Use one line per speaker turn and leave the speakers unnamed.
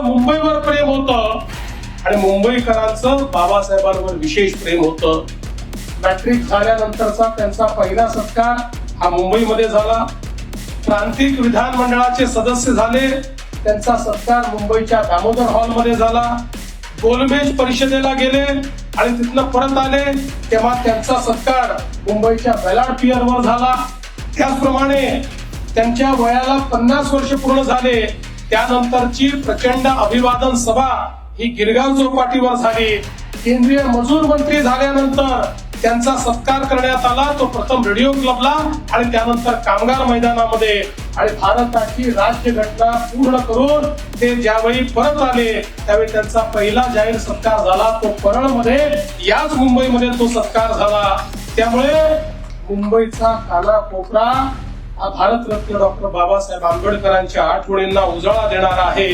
मुंबईकरांचं मुंबईवर प्रेम होतं. आणि मुंबईकरांचं बाबासाहेबांवर विशेष प्रेम होतं. मॅट्रिक झाल्यानंतरचा त्यांचा पहिला सत्कार हा मुंबईमध्ये झाला. प्रांतिक विधानमंडळाचे सदस्य झाले. त्यांचा सत्कार मुंबईच्या दामोदर हॉलमध्ये झाला. गोलमेज परिषदेला गेले आणि तिथनं परत आले. तेव्हा त्यांचा सत्कार मुंबईच्या बेलाड पियरवर झाला. त्याचप्रमाणे त्यांच्या वयाला पन्नास वर्ष पूर्ण झाले. त्यानंतरची प्रचंड अभिवादन सभा ही गिरगाव चौपाटीवर झाली. केंद्रीय मजूर मंत्री झाल्यानंतर त्यांचा सत्कार करण्यात आला. तो प्रथम रेडिओ क्लबला आणि त्यानंतर कामगार मैदानामध्ये. आणि भारताची राज्यघटना पूर्ण करून ते ज्यावेळी परत आले त्यावेळी त्यांचा पहिला जाहीर सत्कार झाला. तो परळमध्ये याच मुंबईमध्ये तो सत्कार झाला. त्यामुळे मुंबईचा काना कोपरा हा भारतरत्न डॉक्टर बाबासाहेब आंबेडकरांच्या आठवणींना उजाळा देणारा आहे.